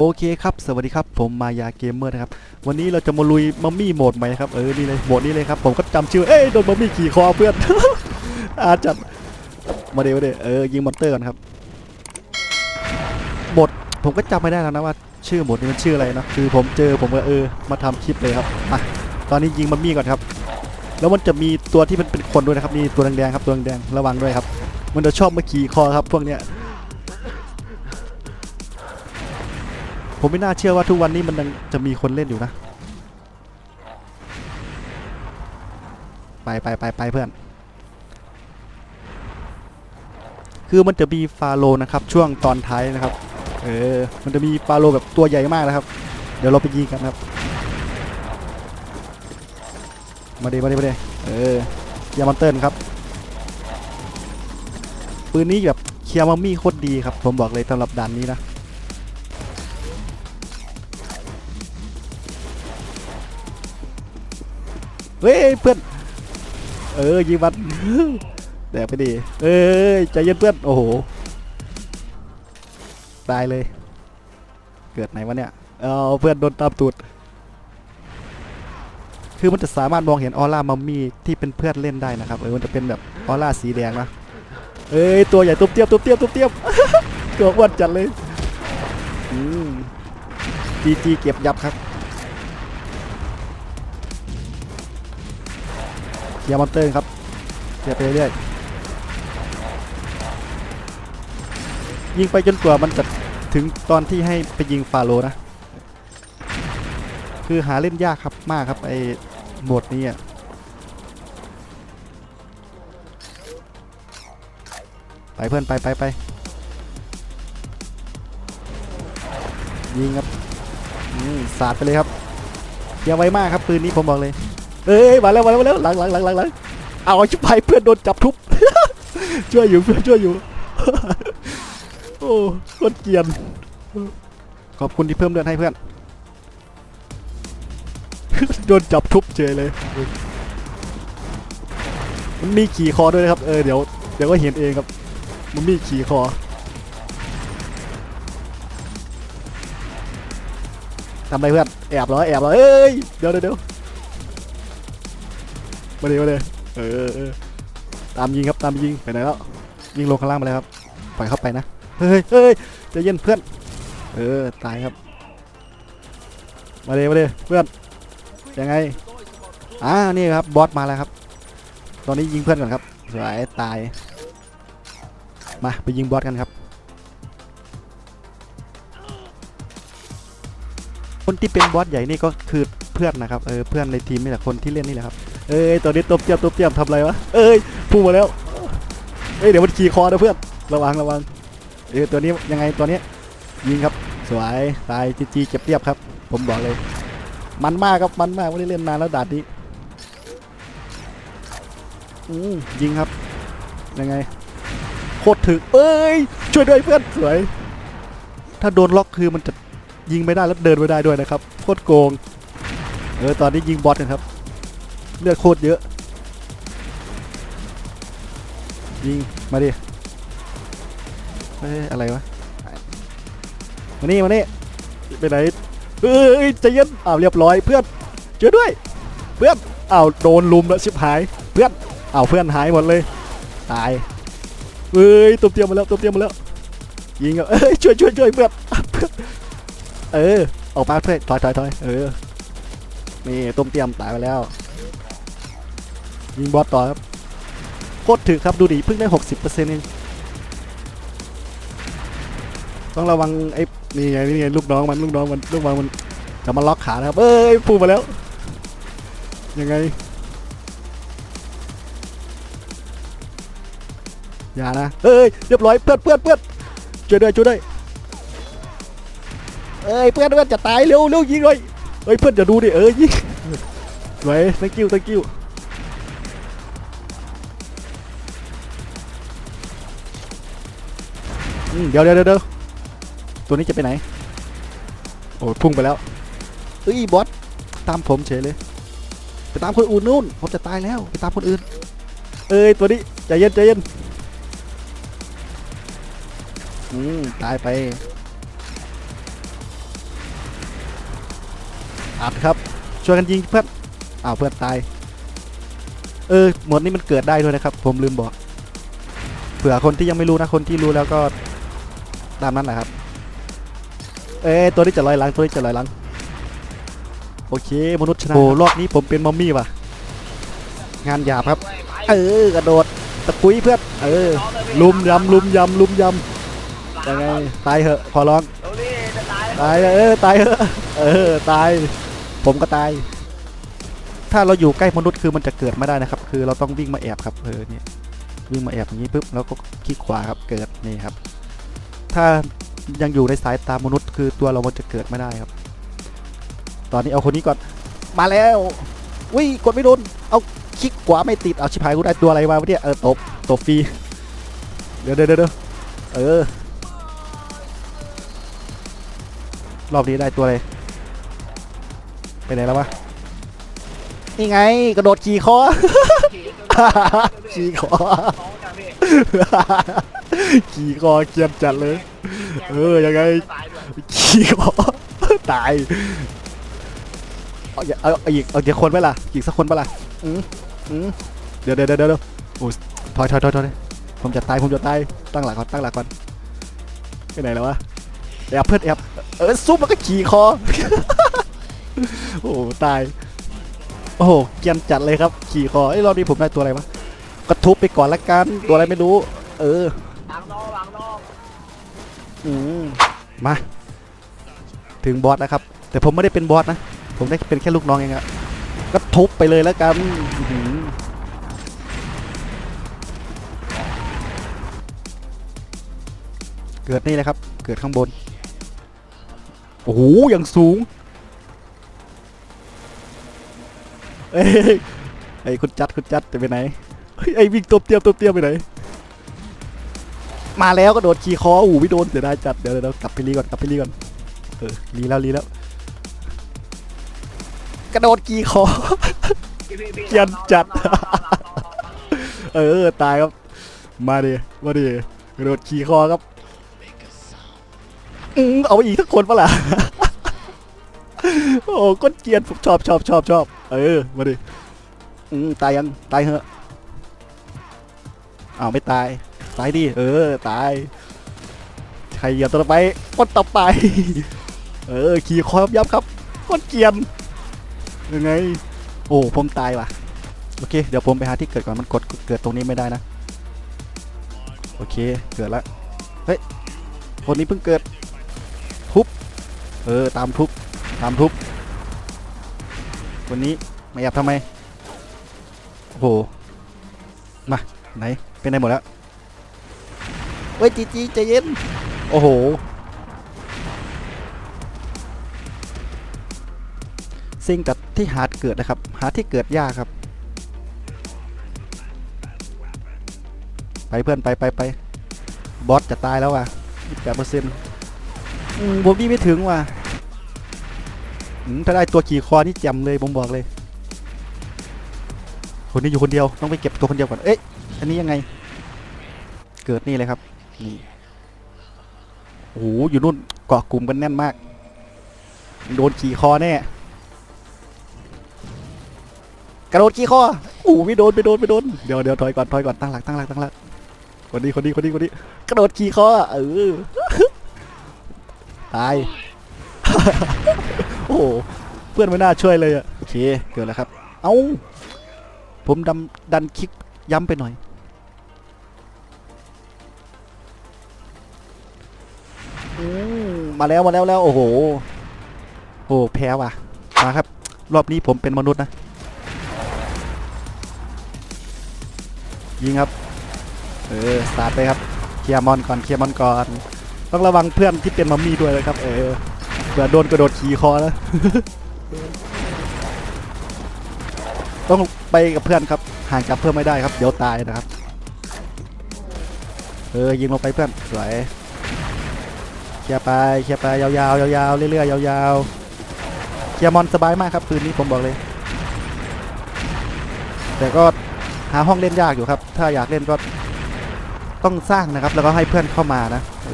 โอเคครับสวัสดีครับผมมายาเกมเมอร์นะครับวันนี้เราจะมาลุยมัมมี่โหมดใหม่ครับเออนี่เลยโหมดนี้เลยครับผมก็จำชื่อเอ้ยโดนมัมมี่ขี่คอเพื่อน อาจัดมาเดี๋ยวเดี๋ยวเออยิงมอนเตอร์กันครับโหมดผมก็จำไม่ได้แล้วนะว่าชื่อโหมดนี้มันชื่ออะไรนะคือผมเจอผมก็เออมาทำคลิปเลยครับมาตอนนี้ยิงมัมมี่ก่อนครับ แล้วมันจะมีตัวที่มันเป็นคนด้วยนะครับมีตัวแดงๆครับตัวแดงๆระวังด้วยครับ มันจะชอบมาขี่คอครับพวกเนี้ย ผมไม่น่าเชื่อว่าทุกวันนี้มันยังจะมีคนเล่นอยู่นะ ไปไปไปไปเพื่อน คือมันจะมีฟาโลนะครับ ช่วงตอนท้ายนะครับ เออ มันจะมีฟาโลแบบตัวใหญ่มากนะครับ เดี๋ยวเราไปยิงกันครับ มาดีมาดีมาดีเออยามันเติร์นครับ ปืนนี้แบบเคียร์มัมมี่โคตรดีครับ ผมบอกเลยสำหรับด่านนี้นะ เฮ้ยเพื่อน เออยิงมันแดกไปดิเอ้ยใจเย็นเพื่อน โอ้โห ตายเลย เกิดไหนวะเนี่ย เอาเพื่อนโดนตามตูด คือมันจะสามารถมองเห็นออร่ามัมมี่ที่เป็นเพื่อนเล่นได้นะครับ เออ มันจะเป็นแบบออร่าสีแดงนะ เอ้ย ตัวใหญ่ตุ๊บเตี้ยมตุ๊บเตี้ยมตุ๊บเตี้ยมตัวอ้วนจัดเลยอืมจีจีเก็บยับครับ เคลียร์มอนเตอร์ครับเคลียร์ไปเรื่อยยิงไปจนกว่ามันจะถึงตอนที่ให้ไปยิงฟาโลนะ คือหาเล่นยากครับมากครับไอ้โหมดนี้อะไปเพื่อนไปไปไปยิงครับสาดไปเลยครับเยร์ไวมากครับปืนนี้ผมบอกเลย เอ้ยมาแล้วมาแล้วมาแล้วหลังหลังหลังหลังหลังเอาชิบหายเพื่อนโดนจับทุบ ช่วยอยู่เพื่อนช่วยอยู่ โอ้คตรเกียน ขอบคุณที่เพิ่มเลือดให้เพื่อน โดนจับทุบเฉยเลย มันมีขี่คอด้วยนะครับ เออเดี๋ยวเดี๋ยวก็เห็นเองครับ มันมีขี่คอ ทำอะไรเพื่อน แอบเหรอแอบเหรอเอ้ย เดี๋ยวเดี๋ยว มาเลยมาเลยเออเออตามยิงครับตามยิงไปไหนแล้วยิงลงข้างล่างมาเลยครับปล่อยเข้าไปนะเฮ้ยเฮ้ยจะเย็นเพื่อน เออตายครับ มาเลยมาเลยเพื่อนยังไงอ่านี่ครับบอสมาแล้วครับ ตอนนี้ยิงเพื่อนก่อนครับสวยตายมาไปยิงบอสกันครับ คนที่เป็นบอสใหญ่นี่ก็คือเพื่อนนะครับเออเพื่อนในทีมนี่แหละคนที่เล่นนี่แหละครับเอ้ยตัวนี้ตบเตียมตบเตียมทำอะไรวะเอ้ยพุ่งมาแล้วเอ้ยเดี๋ยวมันขี่คอนะเพื่อนระวังระวังเอ้ยตัวนี้ยังไงตัวนี้ยิงครับสวยตายจีจีเก็บเรียบครับ ผมบอกเลย มันมากครับมันมากไม่ได้เล่นนานแล้วดานนี้อืมยิงครับ ยังไงโคตรถึกเอ้ยช่วยด้วยเพื่อนสวย ถ้าโดนล็อกคือมันจะ ยิงไม่ได้แล้วเดินไม่ได้ด้วยนะครับโคตรโกงเออตอนนี้ยิงบอสกันครับเลือดโคตรเยอะ ยิงมาดิเฮ้ยอะไรวะมานี่มานี่ไปไหนเอ้ยใจเย็นอ้าวเรียบร้อยเพื่อนช่วยด้วย เพื่อนอ้าวโดนลุมแล้วชิบหายเพื่อนอ้าวเพื่อนหายหมดเลยตายเอ้ยตัวเตียมมาแล้วตัวเตียมมาแล้วยิงเอ้ยช่วยช่วยช่วยเพื่อนเพื่อน เออ ออกมาเพื่อนถอยถอยถอยเออ นี่ต้มเตรียมตายไปแล้ว ยิงบอสต่อครับ โคตรถึกครับดูดิเพิ่งได้หกสิบเปอร์เซ็นต์เองต้องระวังไอ้นี่ไงนี่ไงลูกน้องมันลูกน้องมันลูกน้องมันจะมาล็อกขานะครับ เอ้ยพูมาแล้ว ยังไง อย่านะ เอ้ยเรียบร้อยเพื่อนเพื่อนเพื่อนช่วยด้วยช่วยด้วย เอ้ยเพื่อนเพื่อนจะตายเร็วเร็วยิงเลยเอ้ยเพื่อนจะดูดิเอ้ยยิงไว้ thank you thank you เดี๋ยวเดี๋ยวเดี๋ยวตัวนี้จะไปไหน โอ้พุ่งไปแล้วเอ้ยบอสตามผมเฉยเลย ไปตามคนอื่นนู่น ผมจะตายแล้ว ไปตามคนอื่น เอ้ยตัวนี้ใจเย็นใจเย็นอืมตายไป อัดครับช่วยกันยิงเพื่อนอ้าวเพื่อนตายเออหมดนี้มันเกิดได้ด้วยนะครับ ผมลืมบอก เผื่อคนที่ยังไม่รู้นะคนที่รู้แล้วก็ตามนั้นแหละครับ เอ้ตัวนี้จะลอยหลังตัวนี้จะลอยหลังโอเคมนุษย์ชนะโอ้รอบนี้ผมเป็นมัมมี่ว่ะงานหยาบครับ เออกระโดดตะกุยเพื่อนเออลุมยำลุมยำลุมยำยังไงตายเหอะขอร้องตรงนี้จะตายตายเออตายเหอะเออตาย ผมก็ตาย ถ้าเราอยู่ใกล้มนุษย์คือมันจะเกิดไม่ได้นะครับ คือเราต้องวิ่งมาแอบครับเออเนี่ยวิ่งมาแอบอย่างนี้ปุ๊บแล้วก็คลิกขวาครับเกิดนี่ครับ ถ้ายังอยู่ในสายตามนุษย์ คือตัวเรามันจะเกิดไม่ได้ครับ ตอนนี้เอาคนนี้ก่อนมาแล้ววิ่งกดไม่โดนเอาคลิกขวาไม่ติดเอาชิบหายกูได้ตัวอะไรมาวะเนี่ยเออตบตบฟรีเดี๋ยวเดี๋ยวเดี๋ยวเออรอบนี้ได้ตัวอะไร ไปไหนแล้ววะ นี่ไงกระโดดขี่คอ ขี่คอน้องจังพี่ขี่คอเกรียนจัดเลย เออยังไงตายด้วยขี่คอตาย เอาอย่าเอาเอาอีกเอาเดี๋ยวคนไหมล่ะ อีกสักคนปะล่ะอืมอืมเดี๋ยวเดี๋ยวเดี๋ยวเดี๋ยวโอ้ยถอยถอยถอยถอยผมจะตายผมจะตายตั้งหลักก่อนตั้งหลักก่อนไปไหนแล้ววะแอบเพื่อนแอบเออซุปแล้วก็ขี่คอ โอ้โหตาย โอ้โหเกรียนจัดเลยครับ ขี่คอไอ้ยรอบนี้ผมได้ตัวอะไรวะก็ทุบไปก่อนละกัน ตัวอะไรไม่รู้ เออหลังน้องหลังน้องอืมมา ถึงบอสแล้วครับ แต่ผมไม่ได้เป็นบอสนะ ผมได้เป็นแค่ลูกน้องเองอะก็ทุบไปเลยแล้วกันอื้อหือเกิดนี่เลยครับ เกิดข้างบน โอ้โหอย่างสูง เอ้ยไอ้คุณจัดคุณจัดจะไปไหนเฮ้ยไอ้วิ่งตัวเตี้ยมตัวเตี้ยมไปไหนมาแล้วก็โดดขี่คออู้ไม่โดนเสียดายจัดเดี๋ยวเดี๋ยวกลับไปรีก่อนกลับไปรีก่อนเออรีแล้วรีแล้วกระโดดขี่คอเกียนจัด เออตายครับ มาดิมาดิกระโดดขี่คอครับอืมเอาไปอีกสักคนปะล่ะโอ้ก้นเกียนผมชอบชอบชอบชอบ เออ มาดิอืมตายยัง ตายเหอะอ้าวไม่ตาย ตายดิ เออ ตาย ใครเหยียบตัวต่อไปคนต่อไป เออ ขี่คอยับๆครับก้นเกรียนยังไง โอ้ ผมตายว่ะ โอเค เดี๋ยวผมไปหาที่เกิดก่อน มันกดเกิดตรงนี้ไม่ได้นะ โอเค เกิดแล้วเฮ้ย คนนี้เพิ่งเกิด ทุบ เออ ตามทุบ ตามทุบ คนนี้มาแอบทำไม โอ้โห มา ไหน เป็นไหนหมดแล้ว เฮ้ยจีจีใจเย็น โอ้โห สิ่งกับที่หาเกิดนะครับ หาที่เกิดยากครับ ไปเพื่อนไปไปไป บอสจะตายแล้วว่ะแปดเปอร์เซ็นต์ผมนี่ไม่ถึงว่ะอืม ถ้าได้ตัวขี่คอนี่แจ่มเลยผมบอกเลย คนนี้อยู่คนเดียวต้องไปเก็บตัวคนเดียวก่อนเอ๊ะอันนี้ยังไง เกิดนี่เลยครับนี่โอ้โหอยู่นู่นเกาะกลุ่มกันแน่นมาก โดนขี่คอแน่กระโดดขี่คออู้ไม่โดนไม่โดนไม่โดนเดี๋ยวเดี๋ยวถอยก่อนถอยก่อนตั้งหลักตั้งหลักตั้งหลักคนนี้คนนี้คนนี้คนนี้กระโดดขี่คอเออตาย หเพื่อนไม่น่าช่วยเลยอะโอเคเกิดแล้วครับ เอ้าผมดำดันคลิกย้ำไปหน่อยอืมมาแล้วมาแล้วแล้วโอ้โหโอ้แพ้ว่ะ มาครับ รอบนี้ผมเป็นมนุษย์นะ ยิงครับ เออสตาร์ทไปครับ เคลียร์มอนก่อนเคลียร์มอนก่อน ต้องระวังเพื่อนที่เป็นมัมมี่ด้วยนะครับ เออ เผื่อโดนกระโดดขี่คอนะ ต้องไปกับเพื่อนครับ ห่างจากเพื่อนไม่ได้ครับ เดี๋ยวตายนะครับ เออ ยิงลงไปเพื่อน สวยเคลียร์ไปเคลียร์ไปยาวๆยาวๆเรื่อยๆยาวๆเคลียร์มอนสบายมากครับปืนนี้ผมบอกเลย แต่ก็หาห้องเล่นยากอยู่ครับ ถ้าอยากเล่นก็ต้องสร้างนะครับ แล้วก็ให้เพื่อนเข้ามานะเ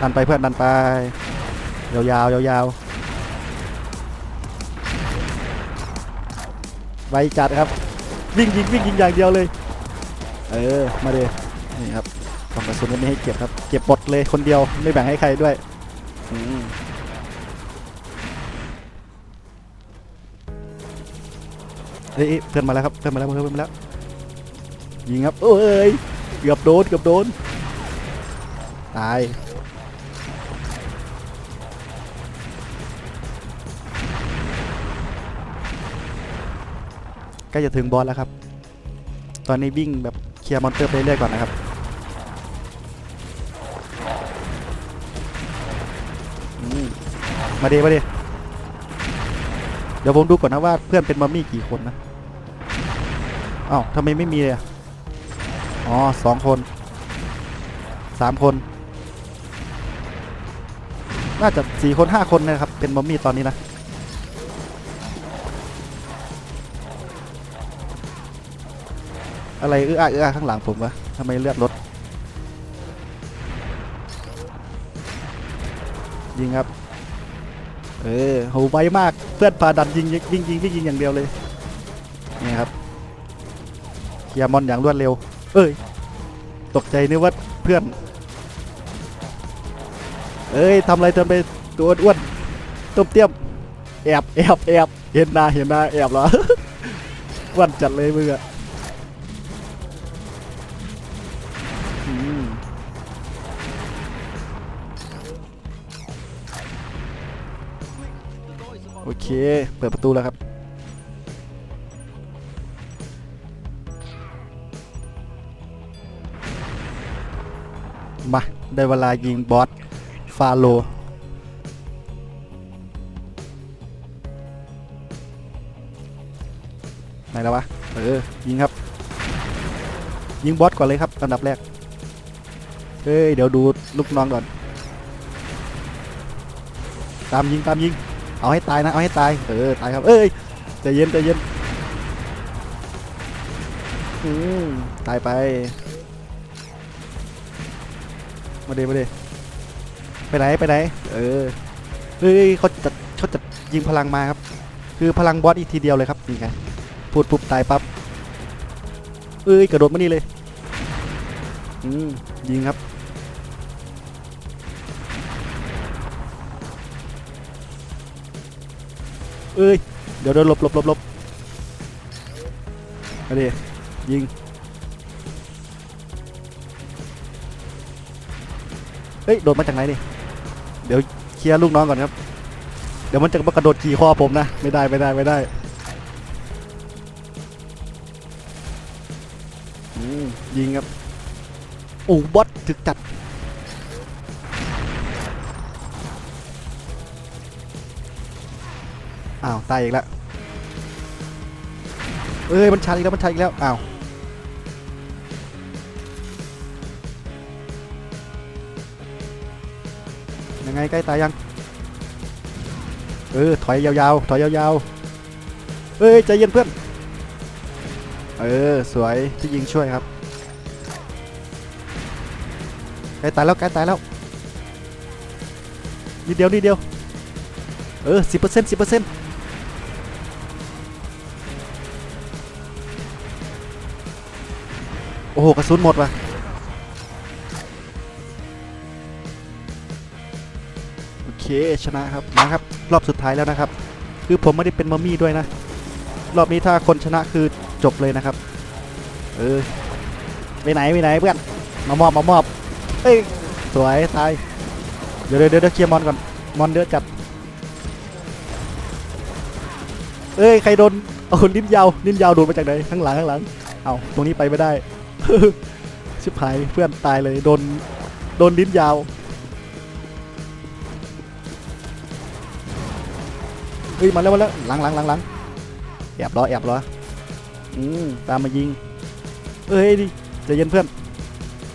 ดันไปเพื่อนดันไปยาวยาวยาวยาวไวจัดครับ วิ่งยิงวิ่งยิงอย่างเดียวเลย เออ มาเลยนี่ครับกล่องกระสุนก็ไม่ให้เก็บครับ เก็บหมดเลยคนเดียวไม่แบ่งให้ใครด้วยอืมเฮ้ยเพื่อนมาแล้วครับเพื่อนมาแล้วเพื่อนมาแล้วยิงครับโอ้ยเกือบโดนเกือบโดนตาย ใกล้จะถึงบอสแล้วครับ ตอนนี้วิ่งแบบเคลียร์มอนเตอร์ไปเรื่อยก่อนนะครับมาดีมาดีเดี๋ยวผมดูก่อนนะว่าเพื่อนเป็นมัมมี่กี่คนนะอ้าวทำไมไม่มีเลยอ๋อสองคนสามคน น่าจะสี่คนห้าคนนะครับ เป็นมัมมี่ตอนนี้นะ อะไรเอื้ออาเอื้ออาข้างหลังผมวะทำไมเลือดลดยิงครับ เออโหไวมากเพื่อนพาดันยิงยิงยิงยิงยิงอย่างเดียวเลยนี่ครับเคลียร์มอนอย่างรวดเร็ว เอ้ยตกใจนึกว่าเพื่อน เอ้ยทำอะไรทำไปตัวอ้วนๆต้มเตี้ยมแอบแอบแอบเห็นหน้าเห็นหน้าแอบเหรออ้วนจัดเลยมึงอะ เคเปิดประตูแล้วครับ มา ได้เวลายิงบอส ฟาโลไหนแล้ววะ เออ ยิงครับ ยิงบอสก่อนเลยครับอันดับแรก เฮ้ย เดี๋ยวดูลูกน้องก่อน ตามยิง ตามยิง เอาให้ตายนะ เอาให้ตาย เออ ตายครับ เอ้ยใจเย็นใจเย็นอืมตายไป มาเดมาเดไปไหน ไปไหน เออ เฮ้ยเขาจะเขาจะยิงพลังมาครับ คือพลังบอสอีกทีเดียวเลยครับนี่ไง พูดปุ๊บตายปั๊บ เอ้ย กระโดดมานี่เลย อืมยิงครับ เอ้ยเดี๋ยวเดี๋ยวหลบหลบหลบหลบมาดิยิงเฮ้ยโดดมาจากไหนนี่เดี๋ยวเคลียร์ลูกน้องก่อนครับ เดี๋ยวมันจะมากระโดดขี่คอผมนะ ไม่ได้ไม่ได้ไม่ได้ยิงครับโอ้บอสถึกจัด อ้าวตายอีกแล้วเอ้ยมันชาร์จอีกแล้วมันชาร์จอีกแล้วอ้าวยังไงใกล้ตายยังเออถอยยาวๆถอยยาวๆเอ้ยใจเย็นเพื่อนเออสวยที่ยิงช่วยครับใกล้ตายแล้วใกล้ตายแล้วนิดเดียวนิดเดียวเออสิบเปอร์เซ็นต์สิบเปอร์เซ็นต์ อ้โหกระสุนหมดว่ะโอเคชนะครับนะครับ รอบสุดท้ายแล้วนะครับ คือผมไม่ได้เป็นมัมมี่ด้วยนะ รอบนี้ถ้าคนชนะคือจบเลยนะครับ เออไปไหนไปไหนเพื่อนมามอบมามอบเอ้ยสวยตายเดี๋ยวเดี๋ยวเดี๋ยวเคลียร์มอนก่อนมอนเยอะจัดเอ้ยใครโดนโอ้ลิ้นยาวลิ้นยาวโดนมาจากไหนข้างหลังข้างหลังเอาตรงนี้ไปไม่ได้ ชิบหายเพื่อนตายเลยโดนโดนลิ้นยาวเฮ้ยมาแล้วมาแล้วหลังหลังหลังหลังแอบรอแอบรออืมตามมายิง เอ้ยดิใจเย็นเพื่อน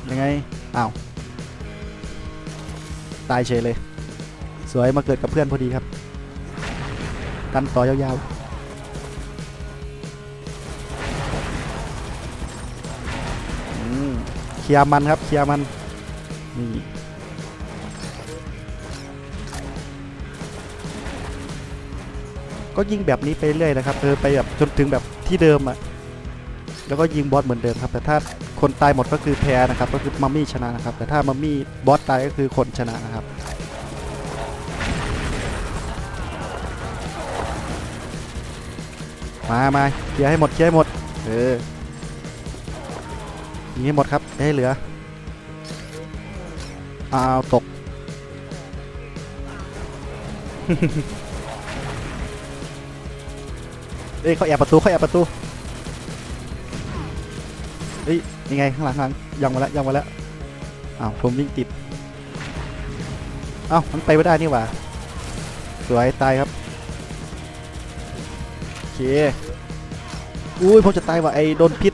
ยังไงอ้าวตายเฉยเลย สวยมาเกิดกับเพื่อนพอดีครับกันต่อยาวๆ เคลียร์มันครับเคลียร์มันนี่ก็ยิงแบบนี้ไปเรื่อยนะครับเออไปแบบจนถึงแบบที่เดิมอะแล้วก็ยิงบอสเหมือนเดิมครับ แต่ถ้าคนตายหมดก็คือแพ้นะครับ ก็คือมัมมี่ชนะนะครับ แต่ถ้ามัมมี่บอสตายก็คือคนชนะนะครับมามาเคลียร์ให้หมดเคลียร์ให้หมด เออ ยิงให้หมดครับให้เหลืออ้าวตก เอ้ยเขาแอบประตูเขาแอบประตูเฮ้ยยังไงข้างหลังข้างหลังยังมาแล้วยังมาแล้วอ้าวผมวิ่งติดเอ้ามันไปไม่ได้นี่หว่าสวยตายครับโอเคอุ้ยผมจะตายว่ะไอ้โดนพิษ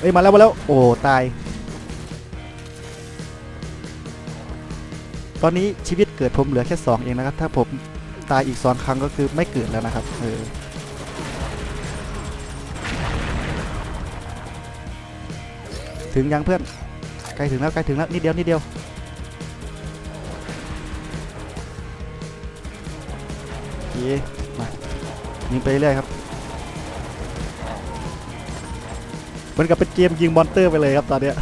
เอ้ยมาแล้วมาแล้วโอ้ตาย ตอนนี้ชีวิตเกิดผมเหลือแค่ 2 เองนะครับ ถ้าผมตายอีกสองครั้งก็คือไม่เกิดแล้วนะครับเออถึงยังเพื่อนใกล้ถึงแล้วใกล้ถึงแล้วนิดเดียวนิดเดียวโอเคมายิงไปเรื่อยครับ เหมันกับเป็นเกมยิงมอนเตอร์ไปเลยครับตอนเนี้ย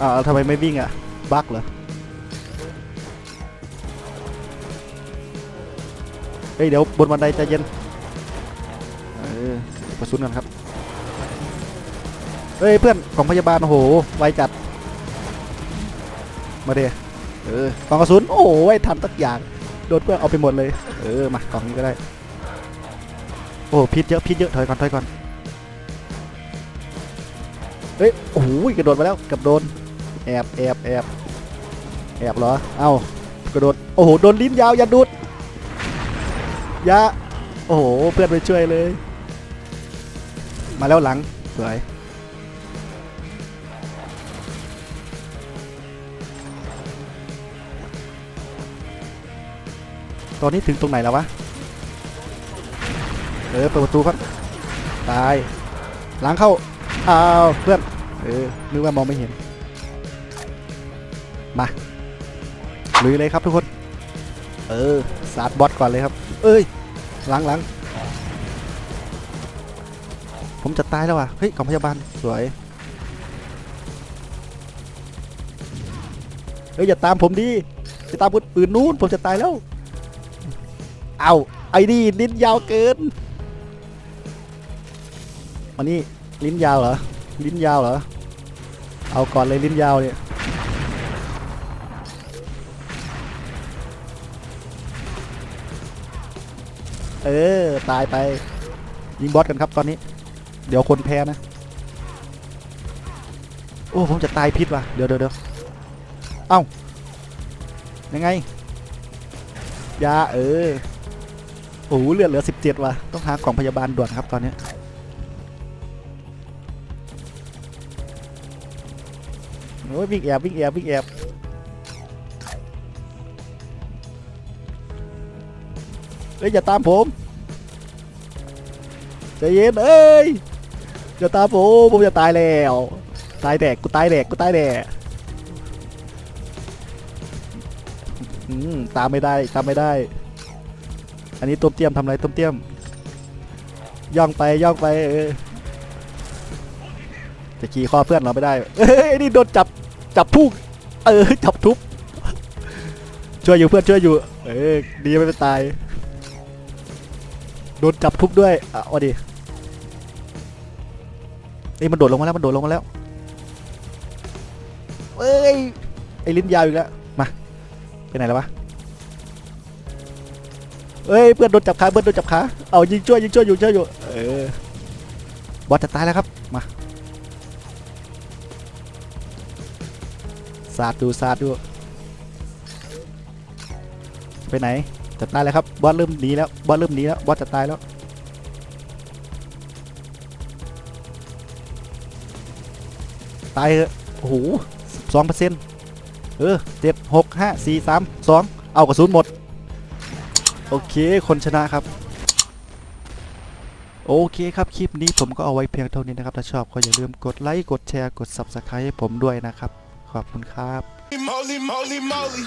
อ่าวทำไมไม่วิ่งอะ บั๊กเหรอ เฮ้ยเดี๋ยวบนบันไดใจเย็นเออกระสุนกันครับ เฮ้ยเพื่อนของพยาบาลโอ้โหไวจัด มาเดเออกองกระสุนโอ้โหไวทันตักอย่าง โดนเพื่อนเอาไปหมดเลย เออมากองนี้ก็ได้ โอ้พิษเยอะพิษเยอะถอยก่อนถอยก่อน ฮ้ย โอ้โหกระโดดมาแล้วกับโดน แอบแอบแอบแอบเหรอ เอ้ากระโดด โอ้โห โดนลิ้นยาว อย่าดูดยะโอ้โห เพื่อนไปช่วยเลย มาแล้วหลัง สวย ตอนนี้ถึงตรงไหนแล้ววะ เออ เปิดประตูครับ ตาย หลังเข้า อ้าว เพื่อน เออนึกว่ามองไม่เห็น มาลุยเลยครับทุกคน เออสาดบอสก่อนเลยครับ เอ้ยหลังหลังผมจะตายแล้วว่ะ เฮ้ยกองพยาบาลสวย เฮ้ยอย่าตามผมดิจะตามคนอื่นนู้นผมจะตายแล้ว เอาไอ้นี่ลิ้นยาวเกินอันนี้ลิ้นยาวเหรอ ลิ้นยาวเหรอ เอาก่อนเลยลิ้นยาวเนี่ยเออ ตายไป ยิงบอสกันครับตอนนี้ เดี๋ยวคนแพ้นะ โอ้ ผมจะตายพิษว่ะ เดี๋ยวเดี๋ยวเดี๋ยวเอ้า ยังไง ยา เออโอ้เลือดเหลือ 17 ว่ะ ต้องหากล่องพยาบาลด่วนครับตอนนี้ โอ้ยวิ่งแอบวิ่งแอบวิ่งแอบเฮ้ยอย่าตามผมใจเย็นเอ้ยอย่าตามผมผมจะตายแล้วตายแดกกูตายแดกกูตายแดกอืมตามไม่ได้ตามไม่ได้ อันนี้ต้มเตี้ยมทำไรต้มเตี้ยม ย่องไปย่องไปเออจะขี่คอเพื่อนเราไม่ได้เอ้ยนี่โดนจับ จับพุ่งเออจับทุบช่วยอยู่เพื่อนช่วยอยู่ เออดีไม่ไปตายโดนจับทุบด้วยอะวดิเอ้มันโดดลงมาแล้วมันโดดลงมาแล้วเอ้ยไอ้ลิ้นยาวอีกแล้วมาไปไหนแล้ววะเอ้ยเพื่อนโดนจับขาเพื่อนโดนจับขาเอายิงช่วยยิงช่วยอยู่ช่วยอยู่เออบอสจะตายแล้วครับมาาดดูสาดดู ไปไหนจะตายแล้วครับบอสเริ่มหนีแล้วบอสเริ่มหนีแล้วบอสจะตายแล้วตายเหอะโอ้โหสองเปอร์เซ็นต์เออเจ็ดหกห้าสี่สามสองเอากระสุนหมด โอเค คนชนะครับ โอเคครับ คลิปนี้ผมก็เอาไว้เพียงเท่านี้นะครับ ถ้าชอบก็อย่าลืมกดไลค์ กดแชร์ กด Subscribe ให้ผมด้วยนะครับ ขขอบคุณครับ Moly, moly, moly.